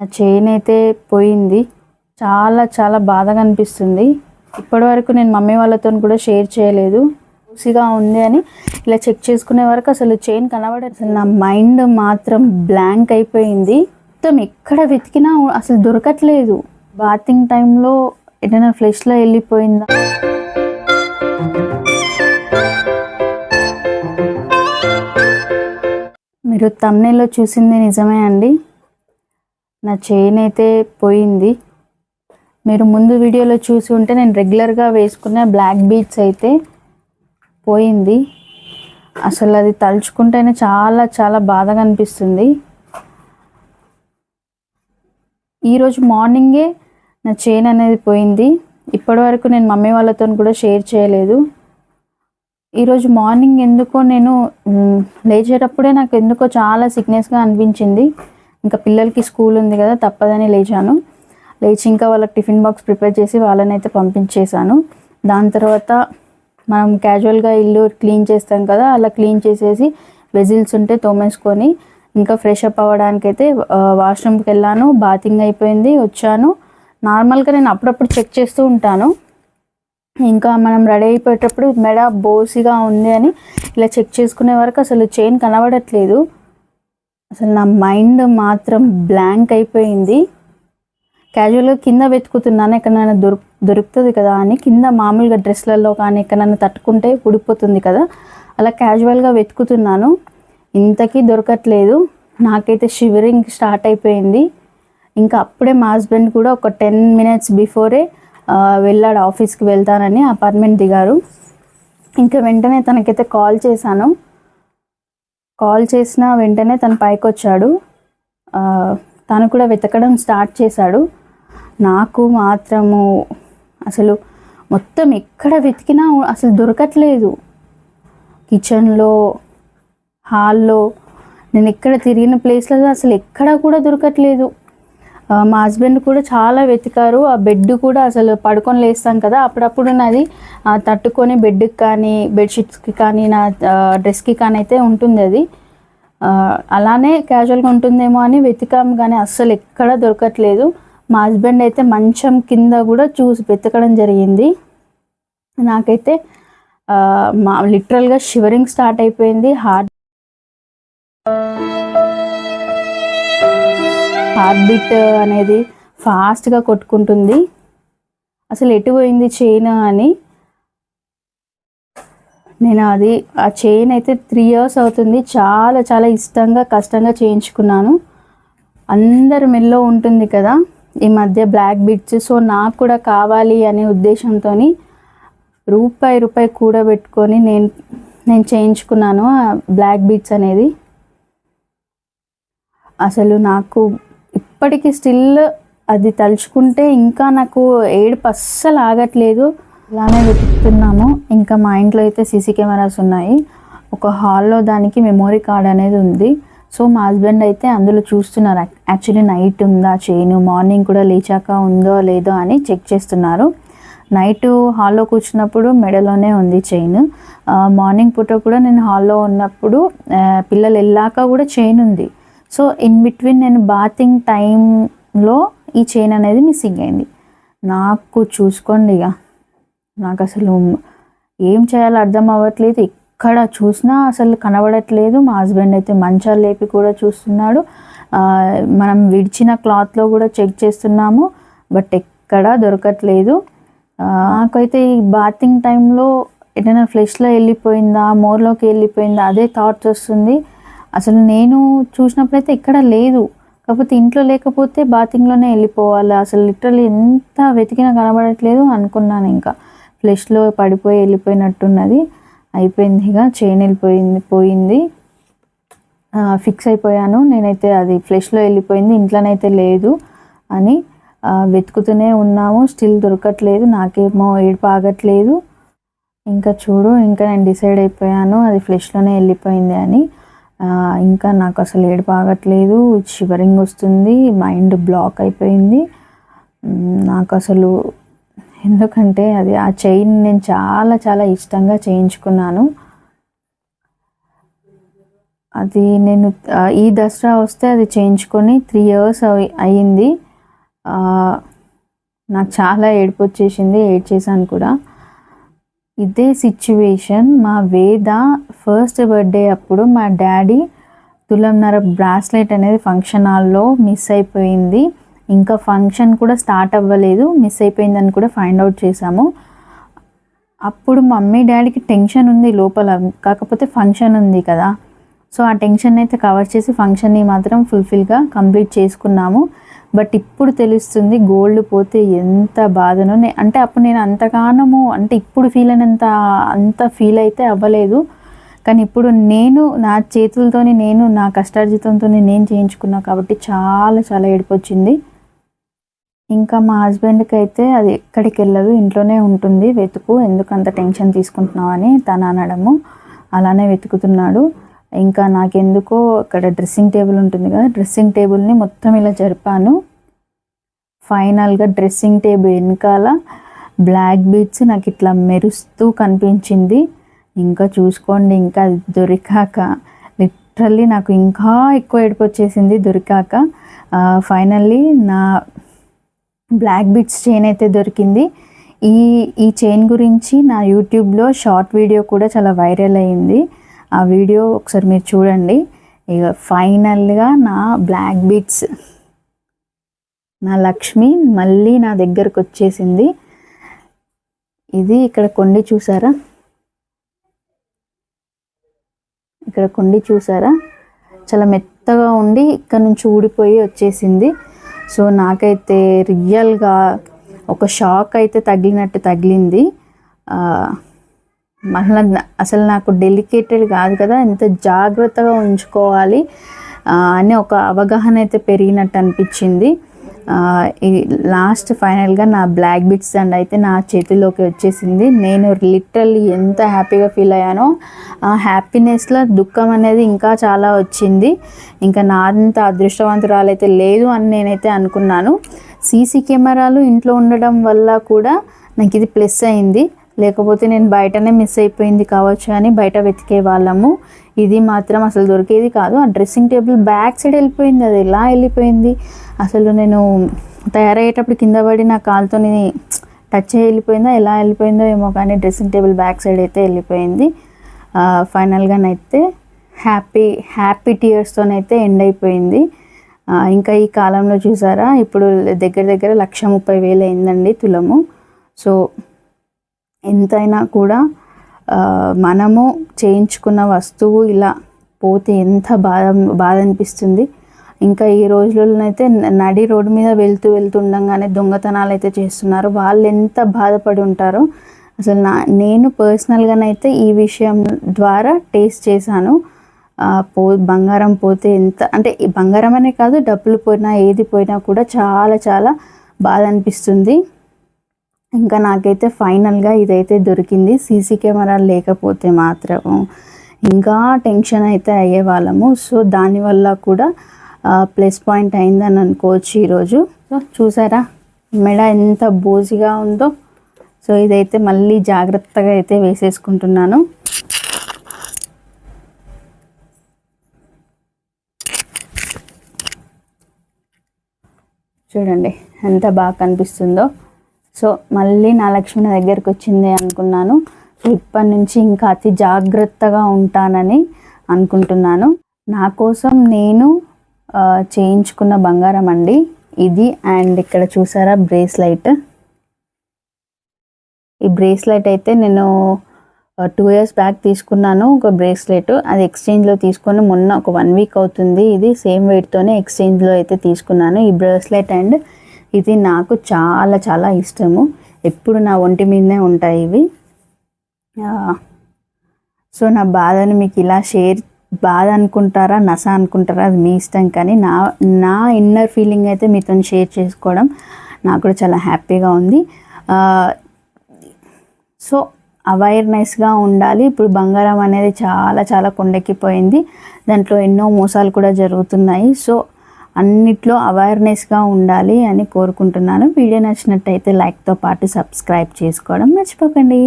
నా చైన్ అయితే పోయింది. చాలా చాలా బాధగా అనిపిస్తుంది. ఇప్పటి వరకు నేను మమ్మీ వాళ్ళతో కూడా షేర్ చేయలేదు. ఊసిగా ఉంది అని ఇలా చెక్ చేసుకునే వరకు అసలు చైన్ కనబడదు అసలు నా మైండ్ మాత్రం బ్లాంక్ అయిపోయింది. మొత్తం ఎక్కడ వెతికినా అసలు దొరకట్లేదు. బాతింగ్ టైంలో ఏదైనా ఫ్లెష్లో వెళ్ళిపోయిందా? మీరు తమ్నేలో చూసింది నిజమే అండి. నా చైన్ అయితే పోయింది. మీరు ముందు వీడియోలో చూసి ఉంటే నేను రెగ్యులర్గా వేసుకునే బ్లాక్ బీట్స్ అయితే పోయింది. అసలు అది తలుచుకుంటేనే చాలా చాలా బాధగా అనిపిస్తుంది. ఈరోజు మార్నింగే నా చైన్ అనేది పోయింది. ఇప్పటి వరకు నేను మమ్మీ వాళ్ళతో కూడా షేర్ చేయలేదు. ఈరోజు మార్నింగ్ ఎందుకో నేను లేచేటప్పుడే నాకు ఎందుకో చాలా సిక్నెస్గా అనిపించింది. ఇంకా పిల్లలకి స్కూల్ ఉంది కదా తప్పదని లేచాను. లేచి ఇంకా వాళ్ళకి టిఫిన్ బాక్స్ ప్రిపేర్ చేసి వాళ్ళనైతే పంపించేశాను. దాని తర్వాత మనం క్యాజువల్గా ఇల్లు క్లీన్ చేస్తాం కదా అలా క్లీన్ చేసేసి వెజిల్స్ ఉంటే తోమేసుకొని ఇంకా ఫ్రెష్ అప్ అవ్వడానికైతే వాష్రూమ్కి వెళ్ళాను. బాతింగ్ అయిపోయింది వచ్చాను. నార్మల్గా నేను అప్పుడప్పుడు చెక్ చేస్తూ ఉంటాను. ఇంకా మనం రెడీ అయిపోయేటప్పుడు మెడ బోసిగా ఉంది అని ఇలా చెక్ చేసుకునే వరకు అసలు చైన్ కనబడట్లేదు. అసలు నా మైండ్ మాత్రం బ్లాంక్ అయిపోయింది. క్యాజువల్గా కింద వెతుకుతున్నాను ఎక్కడైనా దొరుకు దొరుకుతుంది కదా అని కింద మామూలుగా డ్రెస్లలో కానీ ఎక్కడైనా తట్టుకుంటే ఉడిపోతుంది కదా. అలా క్యాజువల్గా వెతుకుతున్నాను. ఇంతకీ దొరకట్లేదు. నాకైతే షివరింగ్ స్టార్ట్ అయిపోయింది. ఇంకా అప్పుడే మా హస్బెండ్ కూడా ఒక టెన్ మినిట్స్ బిఫోరే వెళ్ళాడు ఆఫీస్కి వెళ్తానని అపార్ట్మెంట్ దిగారు. ఇంకా వెంటనే తనకైతే కాల్ చేశాను. కాల్ చేసిన వెంటనే తను పైకి వచ్చాడు తను కూడా వెతకడం స్టార్ట్ చేశాడు. నాకు మాత్రము అసలు మొత్తం ఎక్కడ వెతికినా అసలు దొరకట్లేదు. కిచెన్లో హాల్లో నేను ఎక్కడ తిరిగిన ప్లేస్లలో అసలు ఎక్కడా కూడా దొరకట్లేదు. మా హస్బెండ్ కూడా చాలా వెతికారు. ఆ బెడ్ కూడా అసలు పడుకొని లేస్తాం కదా అప్పుడప్పుడు నాది తట్టుకొని బెడ్కి కానీ బెడ్షీట్స్కి కానీ నా డ్రెస్కి కానీ అయితే ఉంటుంది అది. అలానే క్యాజువల్గా ఉంటుందేమో అని వెతికాము కానీ అస్సలు ఎక్కడా దొరకట్లేదు. మా హస్బెండ్ అయితే మంచం కింద కూడా చూసి వెతకడం జరిగింది. నాకైతే మా లిటరల్గా షివరింగ్ స్టార్ట్ అయిపోయింది. హార్ట్ హార్ట్ బీట్ అనేది ఫాస్ట్గా కొట్టుకుంటుంది. అసలు ఎటు పోయింది చైన్ అని నేను అది ఆ చైన్ అయితే త్రీ ఇయర్స్ అవుతుంది. చాలా చాలా ఇష్టంగా కష్టంగా చేయించుకున్నాను. అందరి మెల్లో ఉంటుంది కదా ఈ మధ్య బ్లాక్ బిట్స్ సో నాకు కూడా కావాలి అనే ఉద్దేశంతో రూపాయి రూపాయి కూడబెట్టుకొని నేను నేను చేయించుకున్నాను ఆ బ్లాక్ బిట్స్ అనేది. అసలు నాకు ఇప్పటికీ స్టిల్ అది తలుచుకుంటే ఇంకా నాకు ఏడుపు అస్సలు ఆగట్లేదు. ఇలానే వెతుకుతున్నాము. ఇంకా మా ఇంట్లో అయితే సీసీ కెమెరాస్ ఉన్నాయి. ఒక హాల్లో దానికి మెమొరీ కార్డ్ అనేది ఉంది. సో మా హస్బెండ్ అయితే అందులో చూస్తున్నారు. యాక్చువల్లీ నైట్ ఉందా చైన్? మార్నింగ్ కూడా లేచాక ఉందో లేదో అని చెక్ చేస్తున్నారు. నైట్ హాల్లో కూర్చున్నప్పుడు మెడలోనే ఉంది చైన్. మార్నింగ్ పూట కూడా నేను హాల్లో ఉన్నప్పుడు పిల్లలు వెళ్ళాక కూడా చైన్ ఉంది. సో ఇన్ బిట్వీన్ నేను బాతింగ్ టైంలో ఈ చైన్ అనేది మిస్సింగ్ అయింది. నాకు చూసుకోండి ఇక. నాకు అసలు ఏం చేయాలో అర్థం అవ్వట్లేదు. ఎక్కడ చూసినా అసలు కనబడట్లేదు. మా హస్బెండ్ అయితే మంచాలు లేపి కూడా చూస్తున్నాడు. మనం విడిచిన క్లాత్లో కూడా చెక్ చేస్తున్నాము. బట్ ఎక్కడా దొరకట్లేదు. నాకైతే ఈ బాతింగ్ టైంలో ఏదైనా ఫ్లెష్లో వెళ్ళిపోయిందా మోర్లోకి వెళ్ళిపోయిందా అదే థాట్స్ వస్తుంది. అసలు నేను చూసినప్పుడైతే ఇక్కడ లేదు. కాకపోతే ఇంట్లో లేకపోతే బాతింగ్లోనే వెళ్ళిపోవాలి. అసలు లిటరల్లీ ఎంత వెతికినా కనబడట్లేదు అనుకున్నాను ఇంకా. ఫ్లెష్లో పడిపోయి వెళ్ళిపోయినట్టున్నది. అయిపోయింది ఇక చైన్ వెళ్ళిపోయింది పోయింది. ఫిక్స్ అయిపోయాను. నేనైతే అది ఫ్లెష్లో వెళ్ళిపోయింది ఇంట్లోనైతే లేదు అని వెతుకుతూనే ఉన్నాము. స్టిల్ దొరకట్లేదు నాకేమో ఏడుపు ఆగట్లేదు. ఇంకా చూడు ఇంకా నేను డిసైడ్ అయిపోయాను అది ఫ్లెష్లోనే వెళ్ళిపోయింది అని. ఇంకా నాకు అసలు ఏడుపాగట్లేదు. షివరింగ్ వస్తుంది మైండ్ బ్లాక్ అయిపోయింది. నాకు అసలు ఎందుకంటే అది ఆ చైన్ నేను చాలా చాలా ఇష్టంగా చేయించుకున్నాను. అది నేను ఈ దసరా వస్తే అది చేయించుకొని త్రీ ఇయర్స్ అయ్యింది. నాకు చాలా ఏడుపు వచ్చేసింది ఏడ్ చేశాను కూడా. ఇదే సిచ్యువేషన్ మా వేద ఫస్ట్ బర్త్డే అప్పుడు మా డాడీ తులంన్నర బ్రాస్లెట్ అనేది ఫంక్షన్ హాల్లో మిస్ అయిపోయింది. ఇంకా ఫంక్షన్ కూడా స్టార్ట్ అవ్వలేదు మిస్ అయిపోయిందని కూడా ఫైండ్ అవుట్ చేశాము. అప్పుడు మమ్మీ డాడీకి టెన్షన్ ఉంది లోపల కాకపోతే ఫంక్షన్ ఉంది కదా. సో ఆ టెన్షన్ అయితే కవర్ చేసి ఫంక్షన్ని మాత్రం ఫుల్ఫిల్గా కంప్లీట్ చేసుకున్నాము. బట్ ఇప్పుడు తెలుస్తుంది గోల్డ్ పోతే ఎంత బాధనో. నే- అంటే అప్పుడు నేను అంతగానము అంటే ఇప్పుడు ఫీల్ అయినంత అంత ఫీల్ అయితే అవ్వలేదు. కానీ ఇప్పుడు నేను నా చేతులతోని నేను నా కష్టార్జితంతో నేను చేయించుకున్నా కాబట్టి చాలా చాలా ఏడిపొచ్చింది. ఇంకా మా హస్బెండ్కి అయితే అది ఎక్కడికి వెళ్ళదు ఇంట్లోనే ఉంటుంది వెతుకు ఎందుకంత టెన్షన్ తీసుకుంటున్నావు అని తను అనడము. అలానే వెతుకుతున్నాడు. ఇంకా నాకెందుకో అక్కడ డ్రెస్సింగ్ టేబుల్ ఉంటుంది కదా డ్రెస్సింగ్ టేబుల్ని మొత్తం ఇలా జరిపాను. ఫైనల్గా డ్రెస్సింగ్ టేబుల్ వెనకాల బ్లాక్ బీడ్స్ నాకు ఇట్లా మెరుస్తూ కనిపించింది. ఇంకా చూసుకోండి ఇంకా అది దొరికాక లిటరల్లీ నాకు ఇంకా ఎక్కువ ఏడుపు వచ్చేసింది దొరికాక. ఫైనల్లీ నా బ్లాక్ బిట్స్ చైన్ అయితే దొరికింది. ఈ ఈ చైన్ గురించి నా యూట్యూబ్లో షార్ట్ వీడియో కూడా చాలా వైరల్ అయింది. ఆ వీడియో ఒకసారి మీరు చూడండి. ఇక ఫైనల్గా నా బ్లాక్ బీట్స్ నా లక్ష్మి మళ్ళీ నా దగ్గరకు వచ్చేసింది. ఇది ఇక్కడ కొండి చూసారా? ఇక్కడ కొండి చూసారా? చాలా మెత్తగా ఉండి ఇక్కడ నుంచి ఊడిపోయి వచ్చేసింది. సో నాకైతే రియల్గా ఒక షాక్ అయితే తగిలినట్టు తగిలింది. మళ్ళా అసలు నాకు డెలికేటెడ్ కాదు కదా ఎంత జాగ్రత్తగా ఉంచుకోవాలి అనే అని ఒక అవగాహన అయితే పెరిగినట్టు అనిపించింది. ఈ లాస్ట్ ఫైనల్గా నా బ్లాక్ బిట్స్ అండ్ అయితే నా చేతిలోకి వచ్చేసింది. నేను లిటరల్లీ ఎంత హ్యాపీగా ఫీల్ అయ్యానో ఆ హ్యాపీనెస్లో దుఃఖం అనేది ఇంకా చాలా వచ్చింది. ఇంకా నా అదృష్టవంతురాలు అయితే లేదు అని నేనైతే అనుకున్నాను. సీసీ కెమెరాలు ఇంట్లో ఉండడం వల్ల కూడా నాకు ఇది ప్లస్ అయింది. లేకపోతే నేను బయటనే మిస్ అయిపోయింది కావచ్చు అని బయట వెతికే వాళ్ళము. ఇది మాత్రం అసలు దొరికేది కాదు. ఆ డ్రెస్సింగ్ టేబుల్ బ్యాక్ సైడ్ వెళ్ళిపోయింది. అది ఎలా వెళ్ళిపోయింది? అసలు నేను తయారయ్యేటప్పుడు కింద పడి నా కాలుతోని టచ్ అయ్యి వెళ్ళిపోయిందో? ఎలా వెళ్ళిపోయిందో ఏమో కానీ డ్రెస్సింగ్ టేబుల్ బ్యాక్ సైడ్ అయితే వెళ్ళిపోయింది. ఫైనల్గానైతే హ్యాపీ హ్యాపీ టీయర్స్తోనైతే ఎండ్ అయిపోయింది. ఇంకా ఈ కాలంలో చూసారా? ఇప్పుడు దగ్గర దగ్గర లక్ష ముప్పై వేలు అయిందండి తులము. సో ఎంతైనా కూడా మనము చేయించుకున్న వస్తువు ఇలా పోతే ఎంత బాధ బాధ అనిపిస్తుంది ఇంకా ఈ రోజులలో అయితే నడి రోడ్డు మీద వెళ్తూ వెళ్తుండగానే దొంగతనాలు అయితే చేస్తున్నారు. వాళ్ళు ఎంత బాధపడి ఉంటారో అసలు నా నేను పర్సనల్గానైతే ఈ విషయం ద్వారా టేస్ట్ చేశాను. పో బంగారం పోతే ఎంత అంటే బంగారం అనే కాదు డబ్బులు పోయినా ఏది పోయినా కూడా చాలా చాలా బాధ అనిపిస్తుంది ఇంకా నాకైతే ఫైనల్గా ఇదైతే దొరికింది. సీసీ కెమెరా లేకపోతే మాత్రం ఇంకా టెన్షన్ అయితే అయ్యేవాళ్ళము సో దానివల్ల కూడా ప్లస్ పాయింట్ అయిందని అనుకోవచ్చు ఈరోజు. సో చూసారా? మెడ ఎంత బోజిగా ఉందో. సో ఇదైతే మళ్ళీ జాగ్రత్తగా అయితే వేసేసుకుంటున్నాను. చూడండి ఎంత బాగా కనిపిస్తుందో. సో మళ్ళీ నా లక్ష్మి నా దగ్గరికి వచ్చింది అనుకున్నాను. సో ఇప్పటి నుంచి ఇంకా అతి జాగ్రత్తగా ఉంటానని అనుకుంటున్నాను. నా కోసం నేను చేయించుకున్న బంగారం అండి. ఇది అండ్ ఇక్కడ చూసారా బ్రేస్లైట్. ఈ బ్రేస్లైట్ అయితే నేను టూ ఇయర్స్ బ్యాక్ తీసుకున్నాను ఒక బ్రేస్లెట్. అది ఎక్స్చేంజ్లో తీసుకొని మొన్న ఒక వన్ వీక్ అవుతుంది. ఇది సేమ్ వెయిట్తోనే ఎక్స్చేంజ్లో అయితే తీసుకున్నాను. ఈ బ్రేస్లెట్ అండ్ ఇది నాకు చాలా చాలా ఇష్టము. ఎప్పుడు నా ఒంటి మీదనే ఉంటాయి ఇవి. సో నా బాధను మీకు ఇలా షేర్ బాధ అనుకుంటారా నస అనుకుంటారా అది మీ ఇష్టం. కానీ నా నా ఇన్నర్ ఫీలింగ్ అయితే మీతో షేర్ చేసుకోవడం నాకు కూడా చాలా హ్యాపీగా ఉంది. సో అవేర్నెస్గా ఉండాలి. ఇప్పుడు బంగారం అనేది చాలా చాలా కొండెక్కిపోయింది. దాంట్లో ఎన్నో మోసాలు కూడా జరుగుతున్నాయి. సో అన్నిట్లో అవేర్నెస్గా ఉండాలి అని కోరుకుంటున్నాను. వీడియో నచ్చినట్టయితే లైక్తో పాటు సబ్స్క్రైబ్ చేసుకోవడం మర్చిపోకండి.